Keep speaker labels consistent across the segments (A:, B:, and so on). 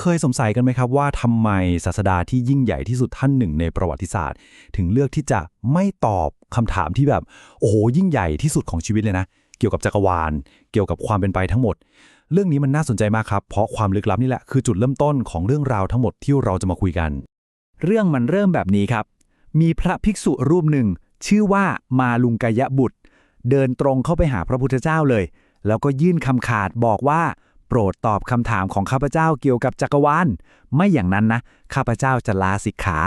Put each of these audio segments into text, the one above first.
A: เคยสงสัยกันไหมครับว่าทำไมศาสดาที่ยิ่งใหญ่ที่สุดท่านหนึ่งในประวัติศาสตร์ ถึงเลือกที่จะไม่ตอบคำถามที่แบบ โอ้โหยิ่งใหญ่ที่สุดของชีวิตเลยนะ เกี่ยวกับจักรวาล เกี่ยวกับความเป็นไปทั้งหมด เรื่องนี้มันน่าสนใจมากครับ เพราะความลึกลับนี่แหละคือจุดเริ่มต้นของเรื่องราวทั้งหมดที่เราจะมาคุยกัน
B: เรื่องมันเริ่มแบบนี้ครับ มีพระภิกษุรูปหนึ่ง ชื่อว่ามาลุงกยะบุตร เดินตรงเข้าไปหาพระพุทธเจ้าเลย แล้วก็ยื่นคำขาดบอกว่า โปรดตอบคำถามของข้าพเจ้าเกี่ยวกับจักรวาลไม่อย่างนั้นนะ ข้าพเจ้าจะลาสิกขา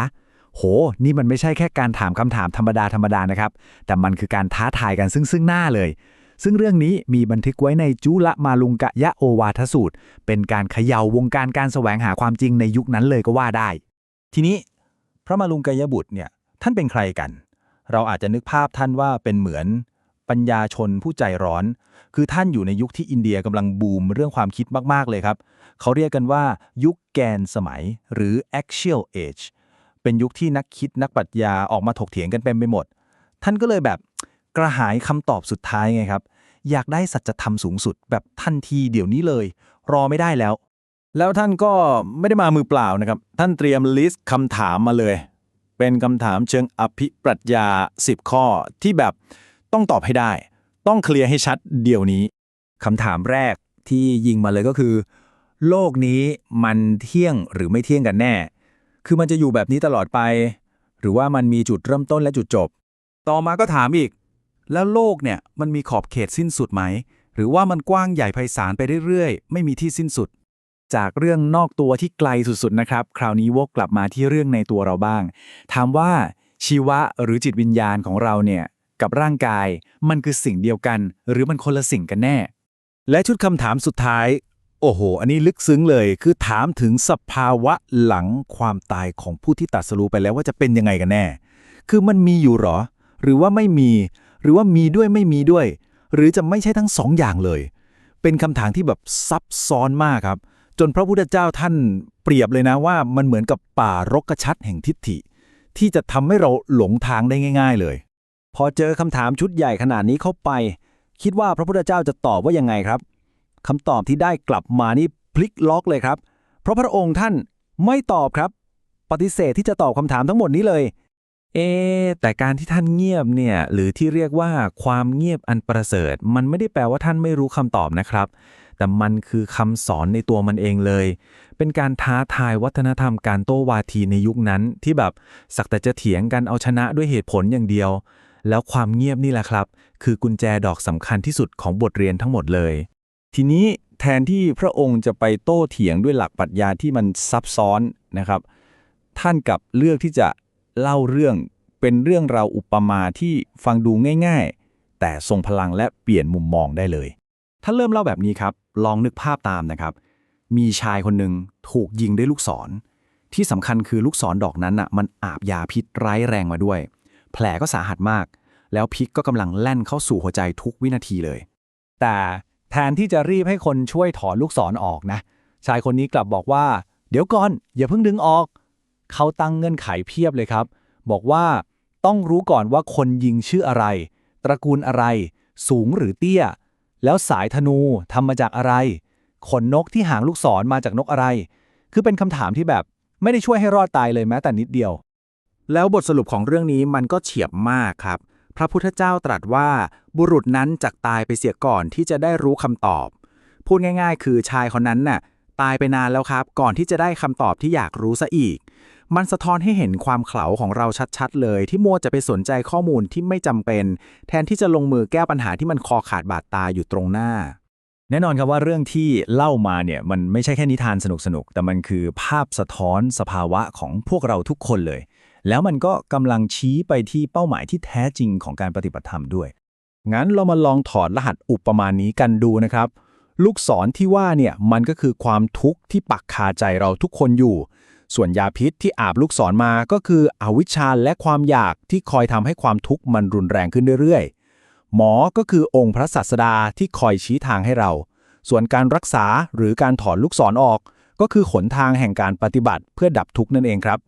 B: โห นี่มันไม่ใช่แค่การถามคำถามธรรมดาธรรมดานะครับ แต่มันคือการท้าทายกันซึ่งซึ่งหน้าเลย ซึ่งเรื่องนี้มีบันทึกไว้ในจุลมาลุงกะยะโอวาทสูตร เป็นการเขย่าวงการการแสวงหาความจริงในยุคนั้นเลยก็ว่าได้
C: ทีนี้ พระมาลุงกายบุตรเนี่ยท่านเป็นใครกัน เราอาจจะนึกภาพท่านว่าเป็นเหมือน ปัญญาชนผู้ใจร้อน คือท่านอยู่ในยุคที่อินเดียกำลังบูมเรื่องความคิดมากๆเลยครับ เขาเรียกกันว่ายุคแกนสมัยหรือ actual age เป็นยุคที่นักคิดนักปรัชญาออกมาถกเถียงกันเป็นไปหมด ท่านก็เลยแบบกระหายคำตอบสุดท้ายไงครับ อยากได้สัจธรรมสูงสุดแบบทันทีเดี๋ยวนี้เลย รอไม่ได้แล้ว แล้วท่านก็ไม่ได้มามือเปล่านะครับ ท่านเตรียมลิสต์คำถามมาเลย เป็นคำถามเชิงอภิปรัชญา 10 ข้อที่แบบ ต้องตอบให้ได้ ต้องเคลียร์ให้ชัดเดี๋ยวนี้
B: คำถามแรกที่ยิงมาเลยก็คือ โลกนี้มันเที่ยงหรือไม่เที่ยงกันแน่ คือมันจะอยู่แบบนี้ตลอดไป หรือว่ามันมีจุดเริ่มต้นและจุดจบ
D: ต่อมาก็ถามอีก แล้วโลกเนี่ยมันมีขอบเขตสิ้นสุดไหม หรือว่ามันกว้างใหญ่ไพศาลไปเรื่อยๆ ไม่มีที่สิ้นสุด
B: จากเรื่องนอกตัวที่ไกลสุดๆนะครับ คราวนี้วกกลับมาที่เรื่องในตัวเราบ้าง ถามว่าชีวะหรือจิตวิญญาณของเราเนี่ย กับร่างกาย มันคือสิ่งเดียวกัน หรือมันคนละสิ่งกันแน่
C: และชุดคำถามสุดท้าย โอ้โห อันนี้ลึกซึ้งเลย คือถามถึงสภาวะหลังความตายของผู้ที่ตัดสรู้ไปแล้วว่าจะเป็นยังไงกันแน่ คือมันมีอยู่หรอ หรือว่าไม่มี หรือว่ามีด้วยไม่มีด้วย หรือจะไม่ใช่ทั้งสองอย่างเลย เป็นคำถามที่แบบซับซ้อนมากครับ จนพระพุทธเจ้าท่านเปรียบเลยนะว่ามันเหมือนกับป่ารกชัดแห่งทิฏฐิที่จะทำให้เราหลงทางได้ง่าย ๆ เลย
A: พอเจอคำถามชุดใหญ่ขนาดนี้เข้าไป คิดว่าพระพุทธเจ้าจะตอบว่ายังไงครับคำตอบที่ได้กลับมานี่พลิกล็อกเลยครับ เพราะพระองค์ท่านไม่ตอบครับ ปฏิเสธที่จะตอบคำถามทั้งหมดนี้เลย
B: เอ๊แต่การที่ท่านเงียบเนี่ย หรือที่เรียกว่าความเงียบอันประเสริฐ มันไม่ได้แปลว่าท่านไม่รู้คำตอบนะครับ แต่มันคือคำสอนในตัวมันเองเลย เป็นการท้าทายวัฒนธรรมการโต้วาทีในยุคนั้น ที่แบบสักแต่จะเถียงกันเอาชนะด้วยเหตุผลอย่างเดียว แล้วความเงียบนี่แหละครับ คือกุญแจดอกสำคัญที่สุดของบทเรียนทั้งหมดเลย
C: ทีนี้แทนที่พระองค์จะไปโต้เถียงด้วยหลักปรัชญาที่มันซับซ้อนนะครับ ท่านกลับเลือกที่จะเล่าเรื่องเป็นเรื่องราวอุปมาที่ฟังดูง่าย ๆ แต่ทรงพลังและเปลี่ยนมุมมองได้เลย
A: ท่านเริ่มเล่าแบบนี้ครับ ลองนึกภาพตามนะครับ มีชายคนหนึ่งถูกยิงด้วยลูกศร ที่สำคัญคือลูกศรดอกนั้นอะมันอาบยาพิษร้ายแรงมาด้วย แผลก็สาหัสมาก แล้วพิษก็กำลังแล่นเข้าสู่หัวใจทุกวินาทีเลย แต่แทนที่จะรีบให้คนช่วยถอนลูกศรออกนะ ชายคนนี้กลับบอกว่า เดี๋ยวก่อน อย่าเพิ่งดึงออก เขาตั้งเงื่อนไขเพียบเลยครับ บอกว่าต้องรู้ก่อนว่าคนยิงชื่ออะไร ตระกูลอะไร สูงหรือเตี้ย แล้วสายธนูทำมาจากอะไร ขนนกที่หางลูกศรมาจากนกอะไร คือเป็นคำถามที่แบบไม่ได้ช่วยให้รอดตายเลยแม้แต่นิดเดียว
D: แล้วบทสรุปของเรื่องนี้มันก็เฉียบมากครับ พระพุทธเจ้าตรัสว่าบุรุษนั้นจักตายไปเสียก่อนที่จะได้รู้คำตอบ พูดง่ายๆ คือชายคนนั้นน่ะตายไปนานแล้วครับ ก่อนที่จะได้คำตอบที่อยากรู้ซะอีก มันสะท้อนให้เห็นความเขลาของเราชัดๆ เลย ที่มัวจะไปสนใจข้อมูลที่ไม่จำเป็น แทนที่จะลงมือแก้ปัญหาที่มันคอขาดบาดตาอยู่ตรงหน้า
A: แน่นอนครับว่าเรื่องที่เล่ามาเนี่ยมันไม่ใช่แค่นิทานสนุกๆ แต่มันคือภาพสะท้อนสภาวะของพวกเราทุกคนเลย แล้วมันก็กำลังชี้ไปที่เป้าหมายที่แท้จริงของการปฏิบัติธรรมด้วย งั้นเรามาลองถอดรหัสอุปมาณนี้กันดูนะครับ ลูกศรที่ว่าเนี่ยมันก็คือความทุกข์ที่ปักคาใจเราทุกคนอยู่ ส่วนยาพิษที่อาบลูกศรมาก็คืออวิชชาและความอยากที่คอยทำให้ความทุกข์มันรุนแรงขึ้นเรื่อยๆ หมอก็คือองค์พระศาสดาที่คอยชี้ทางให้เรา ส่วนการรักษาหรือการถอนลูกศรออกก็คือขนทางแห่งการปฏิบัติเพื่อดับทุกข์นั่นเองครับ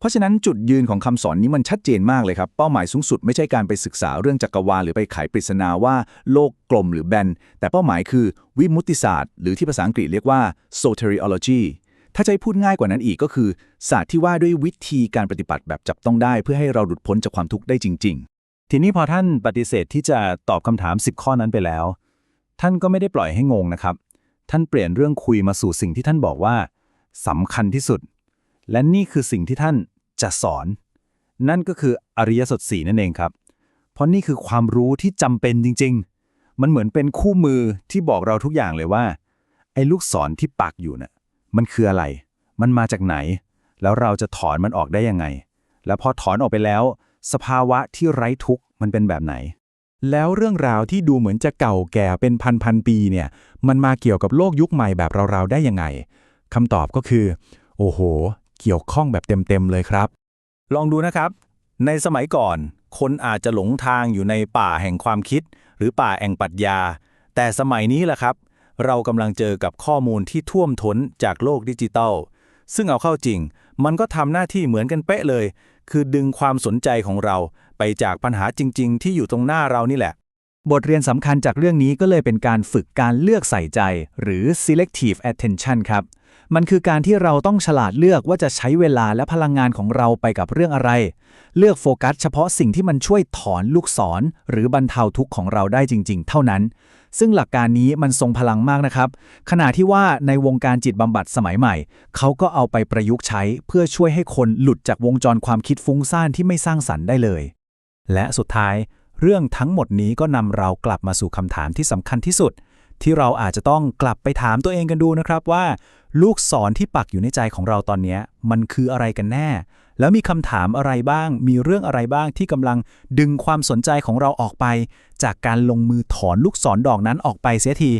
A: เพราะฉะนั้นจุดยืนของคำสอนนี้มันชัดเจนมากเลยครับ เป้าหมายสูงสุดไม่ใช่การไปศึกษาเรื่องจักรวาลหรือไปไขปริศนาว่าโลกกลมหรือแบน แต่เป้าหมายคือวิมุตติศาสตร์ หรือที่ภาษาอังกฤษเรียกว่า soteriology
B: ถ้าจะให้พูดง่ายกว่านั้นอีกก็คือ ศาสตร์ที่ว่าด้วยวิธีการปฏิบัติแบบจับต้องได้ เพื่อให้เราหลุดพ้นจากความทุกข์ได้จริง ๆ
A: ทีนี้พอท่านปฏิเสธที่จะตอบคำถาม 10 ข้อนั้นไปแล้ว ท่านก็ไม่ได้ปล่อยให้งงนะครับ ท่านเปลี่ยนเรื่องคุยมาสู่สิ่งที่ท่านบอกว่าสำคัญที่สุด และนี่คือสิ่งที่ท่านจะสอน นั่นก็คืออริยสัจสีนั่นเองครับ เพราะนี่คือความรู้ที่จำเป็นจริง ๆ มันเหมือนเป็นคู่มือที่บอกเราทุกอย่างเลยว่า ไอ้ลูกศรที่ปักอยู่น่ะมันคืออะไร มันมาจากไหน แล้วเราจะถอนมันออกได้ยังไง แล้วพอถอนออกไปแล้ว สภาวะที่ไร้ทุกข์มันเป็นแบบไหน
C: แล้วเรื่องราวที่ดูเหมือนจะเก่าแก่เป็นพันพันๆปีเนี่ย มันมาเกี่ยวกับโลกยุคใหม่แบบเรา ๆ ได้ยังไงคำตอบก็คือ โอ้โห เกี่ยวข้องแบบเต็มๆเลยครับ
A: ลองดูนะครับ ในสมัยก่อน คนอาจจะหลงทางอยู่ในป่าแห่งความคิด หรือป่าแห่งปรัชญา แต่สมัยนี้แหละครับ เรากำลังเจอกับข้อมูลที่ท่วมท้นจากโลกดิจิตัลซึ่งเอาเข้าจริง มันก็ทำหน้าที่เหมือนกันเป๊ะเลย คือดึงความสนใจของเราไปจากปัญหาจริง ๆ ที่อยู่ตรงหน้าเรานี่แหละ
B: บทเรียนสำคัญจากเรื่องนี้ก็เลยเป็นการฝึกการเลือกใส่ใจ หรือ selective attention ครับ มันคือการที่เราต้องฉลาดเลือกว่าจะใช้เวลาและพลังงานของเราไปกับเรื่องอะไร เลือกโฟกัสเฉพาะสิ่งที่มันช่วยถอนลูกศร หรือบรรเทาทุกข์ของเราได้จริง ๆ เท่านั้น ซึ่งหลักการนี้มันทรงพลังมากนะครับ ขณะที่ว่าในวงการจิตบำบัดสมัยใหม่ เขาก็เอาไปประยุกต์ใช้เพื่อช่วยให้คนหลุดจากวงจรความคิดฟุ้งซ่านที่ไม่สร้างสรรค์ได้เลย และสุดท้าย เรื่องทั้งหมดนี้ก็นำเรากลับมาสู่คำถามที่สำคัญที่สุดที่เราอาจจะต้องกลับไปถามตัวเองกันดูนะครับว่า ลูกศรที่ปักอยู่ในใจของเราตอนนี้มันคืออะไรกันแน่ แล้วมีคำถามอะไรบ้าง มีเรื่องอะไรบ้างที่กำลังดึงความสนใจของเราออกไป จากการลงมือถอนลูกศรดอกนั้นออกไปเสียที